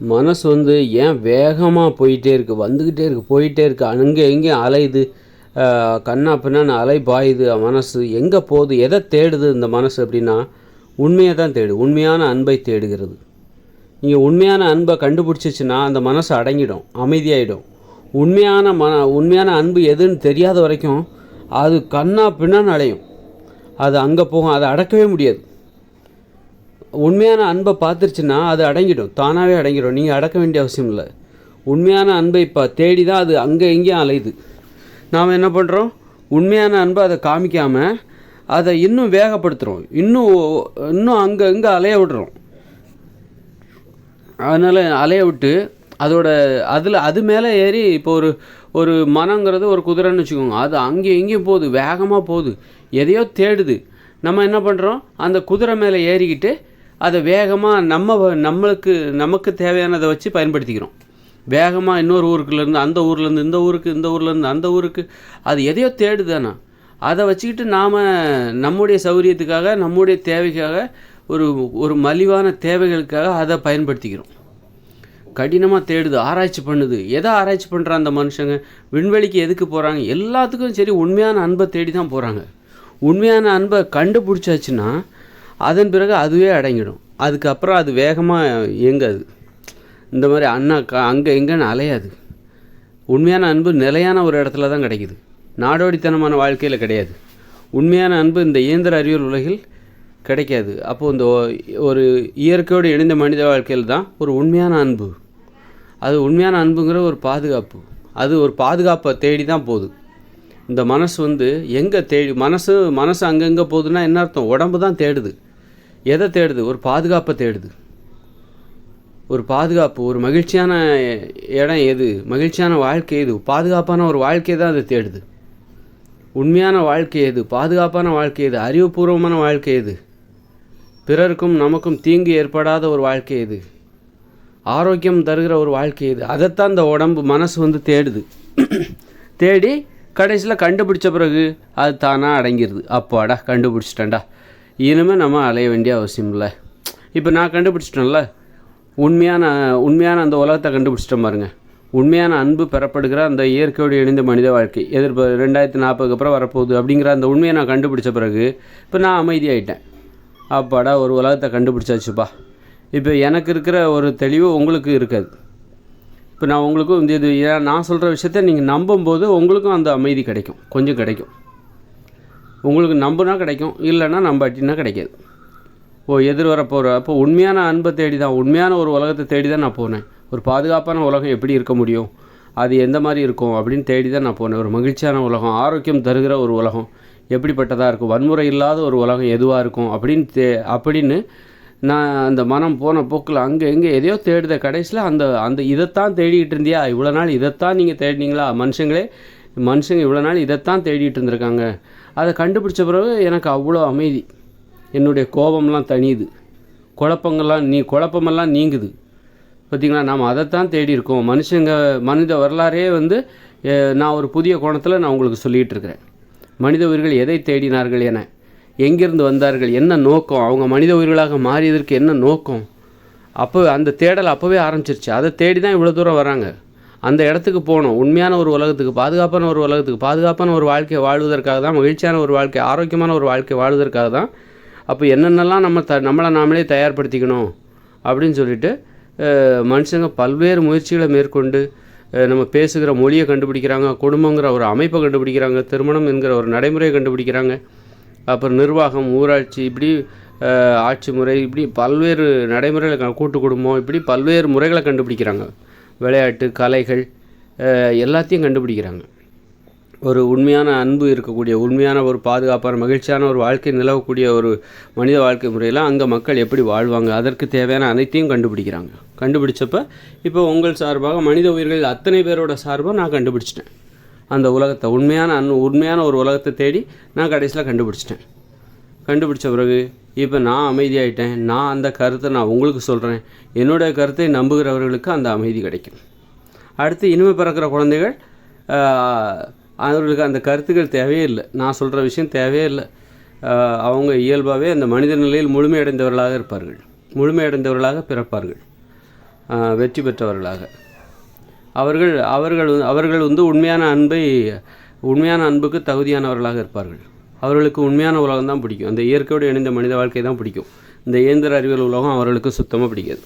மனசு வந்து ஏன் வேகமாக போயிட்டே இருக்குது வந்துக்கிட்டே இருக்குது போயிட்டே இருக்குது அங்கே எங்கேயும் அலையுது. கண்ணா பின்னான்னு அலை பாயுது மனசு. எங்கே போகுது? எதை தேடுது இந்த மனசு அப்படின்னா உண்மையை தான் தேடு உண்மையான அன்பை தேடுகிறது. நீங்கள் உண்மையான அன்பை கண்டுபிடிச்சிச்சுன்னா அந்த மனசு அடங்கிடும் அமைதியாயிடும். உண்மையான மன உண்மையான அன்பு எதுன்னு தெரியாத வரைக்கும் அது கண்ணா பின்னான்னு அலையும். அது அங்கே போகும். அதை அடக்கவே முடியாது. உண்மையான அன்பை பார்த்துருச்சுன்னா அது அடங்கிடும். தானாகவே அடங்கிடும். நீங்கள் அடக்க வேண்டிய அவசியம் இல்லை. உண்மையான அன்பை இப்போ தேடி தான் அது அங்கே இங்கேயும் அலையுது. நாம் என்ன பண்ணுறோம் உண்மையான அன்பை அதை காமிக்காமல் அதை இன்னும் வேகப்படுத்துகிறோம் இன்னும் இன்னும் அங்கே இங்கே அலைய விடுறோம். அதனால் அலைய விட்டு அதோட அதில் அது மேலே ஏறி இப்போ ஒரு ஒரு மனங்கிறது ஒரு குதிரைன்னு வச்சுக்கோங்க. அது அங்கேயும் இங்கேயும் போகுது. வேகமாக போகுது. எதையோ தேடுது. நம்ம என்ன பண்ணுறோம் அந்த குதிரை மேலே ஏறிக்கிட்டு அதை வேகமாக நம்ம நம்மளுக்கு நமக்கு தேவையானதை வச்சு பயன்படுத்திக்கிறோம். வேகமாக இன்னொரு ஊருக்குலேருந்து அந்த ஊர்லேருந்து இந்த ஊருக்கு இந்த ஊர்லேருந்து அந்த ஊருக்கு அது எதையோ தேடுதானா அதை வச்சுக்கிட்டு நாம் நம்முடைய சௌகரியத்துக்காக நம்முடைய தேவைக்காக ஒரு ஒரு மலிவான தேவைகளுக்காக அதை பயன்படுத்திக்கிறோம். கடினமாக தேடுது ஆராய்ச்சி பண்ணுது. எதை ஆராய்ச்சி பண்ணுற அந்த மனுஷங்க? விண்வெளிக்கு எதுக்கு போகிறாங்க எல்லாத்துக்கும் சரி உண்மையான அன்பை தேடி தான் போகிறாங்க உண்மையான அன்பை கண்டுபிடிச்சாச்சுன்னா அதன் பிறகு அதுவே அடங்கிடும். அதுக்கப்புறம் அது வேகமாக இயங்காது. இந்த மாதிரி அண்ணா க அங்கே எங்கேன்னு அலையாது. உண்மையான அன்பு நிலையான ஒரு இடத்துல தான் கிடைக்குது. நாடோடித்தனமான வாழ்க்கையில் கிடையாது. உண்மையான அன்பு இந்த இயந்திர அறிவியல் உலகில் கிடைக்காது. அப்போது இந்த ஒரு இயற்கையோடு இணைந்த மனித வாழ்க்கையில் தான் ஒரு உண்மையான அன்பு. அது உண்மையான அன்புங்கிற ஒரு பாதுகாப்பு. அது ஒரு பாதுகாப்பை தேடி தான் போகுது. இந்த மனசு வந்து எங்கே தேடி மனசு மனசு அங்கங்கே போகுதுன்னா என்ன அர்த்தம்? உடம்பு தான் தேடுது. எதை தேடுது? ஒரு பாதுகாப்பை தேடுது. ஒரு பாதுகாப்பு ஒரு மகிழ்ச்சியான இடம் எது? மகிழ்ச்சியான வாழ்க்கை எது? பாதுகாப்பான ஒரு வாழ்க்கையை தான் அது தேடுது. உண்மையான வாழ்க்கை எது? பாதுகாப்பான வாழ்க்கை எது? அறிவுபூர்வமான வாழ்க்கை எது? பிறருக்கும் நமக்கும் தீங்கு ஏற்படாத ஒரு வாழ்க்கை எது? ஆரோக்கியம் தருகிற ஒரு வாழ்க்கை இது அதைத்தான் இந்த உடம்பு மனசு வந்து தேடுது. தேடி கடைசியில் கண்டுபிடிச்ச பிறகு அது தானாக அடங்கிடுது அப்பாடா கண்டுபிடிச்சிட்டேன்டா. இனிமேல் நம்ம அலைய வேண்டிய அவசியம் இல்லை. இப்போ நான் கண்டுபிடிச்சிட்டேன்ல. உண்மையான உண்மையான அந்த உலகத்தை கண்டுபிடிச்சிட்டேன் பாருங்க. உண்மையான அன்பு பெறப்படுகிற அந்த இயற்கையோடு இணைந்த மனித வாழ்க்கை. எதிர்ப்பு ரெண்டாயிரத்தி நாற்பதுக்கு அப்புறம் வரப்போகுது அப்படிங்கிற அந்த உண்மையை நான் கண்டுபிடிச்ச பிறகு இப்போ நான் அமைதியாயிட்டேன். அப்பாடா ஒரு உலகத்தை கண்டுபிடிச்சாச்சுப்பா. இப்போ எனக்கு இருக்கிற ஒரு தெளிவு உங்களுக்கு இருக்காது. இப்போ நான் உங்களுக்கும் இந்த இது ஏன் நான் சொல்கிற விஷயத்த நீங்கள் நம்பும்போது உங்களுக்கும் அந்த அமைதி கிடைக்கும். கொஞ்சம் கிடைக்கும். உங்களுக்கு நம்புனா கிடைக்கும் இல்லைன்னா நம்பாட்டினா கிடைக்காது. ஓ எதிர் வர போகிற அப்போ உண்மையான அன்பை தேடி தான் உண்மையான ஒரு உலகத்தை தேடி தான் நான் போனேன். ஒரு பாதுகாப்பான உலகம் எப்படி இருக்க முடியும் அது எந்த மாதிரி இருக்கும் அப்படின்னு தேடி தான் நான் போனேன். ஒரு மகிழ்ச்சியான உலகம் ஆரோக்கியம் தருகிற ஒரு உலகம் எப்படிப்பட்டதாக இருக்கும் வன்முறை இல்லாத ஒரு உலகம் எதுவாக இருக்கும் அப்படின்னு தே அப்படின்னு நான் அந்த மனம் போன போக்கில் அங்கே எங்கே எதையோ தேடுத கடைசியில் அந்த அந்த இதைத்தான் தேடிக்கிட்டு இருந்தியா இவ்வளோ நாள் இதைத்தான் நீங்கள் தேடினீங்களா? மனுஷங்களே மனுஷங்க இவ்வளோ நாள் இதைத்தான் தேடிட்டு இருந்திருக்காங்க அதை கண்டுபிடிச்ச பிறகு எனக்கு அவ்வளோ அமைதி. என்னுடைய கோபம்லாம் தனியுது குழப்பங்கள்லாம் நீ குழப்பமெல்லாம் நீங்குது. பார்த்தீங்களா நாம் அதைத்தான் தேடி இருக்கோம் மனுஷங்க மனித வரலாறே வந்து நான் ஒரு புதிய கோணத்தில் நான் உங்களுக்கு சொல்லிகிட்டு இருக்கிறேன் மனித உயிர்கள் எதை தேடினார்கள் என. எங்கிருந்து வந்தார்கள்? என்ன நோக்கம்? அவங்க மனித உயிர்களாக மாறியதற்கு என்ன நோக்கம்? அப்போ அந்த தேடல் அப்போவே ஆரம்பிச்சிருச்சு. அதை தேடி தான் இவ்வளோ தூரம் வராங்க. அந்த இடத்துக்கு போகணும் உண்மையான ஒரு உலகத்துக்கு பாதுகாப்பான ஒரு உலகத்துக்கு பாதுகாப்பான ஒரு வாழ்க்கையை வாழ்வதற்காக தான் மகிழ்ச்சியான ஒரு வாழ்க்கை ஆரோக்கியமான ஒரு வாழ்க்கை வாழ்வதற்காக தான் அப்போ என்னென்னலாம் நம்ம த நம்மளை நாமளே தயார்படுத்திக்கணும் அப்படின்னு சொல்லிட்டு மனுஷங்க பல்வேறு முயற்சிகளை மேற்கொண்டு நம்ம பேசுகிற மொழியை கண்டுபிடிக்கிறாங்க குடும்பங்கிற ஒரு அமைப்பை கண்டுபிடிக்கிறாங்க திருமணம் என்கிற ஒரு நடைமுறையை கண்டுபிடிக்கிறாங்க. அப்புறம் நிர்வாகம் ஊராட்சி இப்படி ஆட்சி முறை இப்படி பல்வேறு நடைமுறைகளை க- கூட்டு குடும்பம் இப்படி பல்வேறு முறைகளை கண்டுபிடிக்கிறாங்க. விளையாட்டு கலைகள் எல்லாத்தையும் கண்டுபிடிக்கிறாங்க. ஒரு உண்மையான அன்பு இருக்கக்கூடிய உண்மையான ஒரு பாதுகாப்பான மகிழ்ச்சியான ஒரு வாழ்க்கை நிலவக்கூடிய ஒரு மனித வாழ்க்கை முறையில் அங்கே மக்கள் எப்படி வாழ்வாங்க அதற்கு தேவையான அனைத்தையும் கண்டுபிடிக்கிறாங்க. கண்டுபிடிச்சப்ப இப்போ உங்கள் சார்பாக மனித உயிர்கள் அத்தனை பேரோட சார்பாக நான் கண்டுபிடிச்சிட்டேன். அந்த உலகத்தை உண்மையான அன் உண்மையான ஒரு உலகத்தை தேடி நான் கடைசியில் கண்டுபிடிச்சிட்டேன். கண்டுபிடிச்ச பிறகு இப்போ நான் அமைதியாயிட்டேன். நான் அந்த கருத்தை நான் உங்களுக்கு சொல்கிறேன் என்னுடைய கருத்தை நம்புகிறவர்களுக்கு அந்த அமைதி கிடைக்கும். அடுத்து இனிமே பிறக்கிற குழந்தைகள் அவர்களுக்கு அந்த கருத்துக்கள் தேவையே இல்லை. நான் சொல்கிற விஷயம் தேவையே இல்லை. அவங்க இயல்பாகவே அந்த மனித நிலையில் முழுமையடைந்தவர்களாக இருப்பார்கள். முழுமையடைந்தவர்களாக பிறப்பார்கள். வெற்றி பெற்றவர்களாக. அவர்கள் அவர்கள் அவர்கள் வந்து உண்மையான அன்பை உண்மையான அன்புக்கு தகுதியானவர்களாக இருப்பார்கள். அவர்களுக்கு உண்மையான உலகம் தான் பிடிக்கும். அந்த இயற்கையோடு இணைந்த மனித வாழ்க்கை தான் பிடிக்கும். இந்த இயந்திர அறிவியல் உலகம் அவர்களுக்கு சுத்தமாக பிடிக்காது.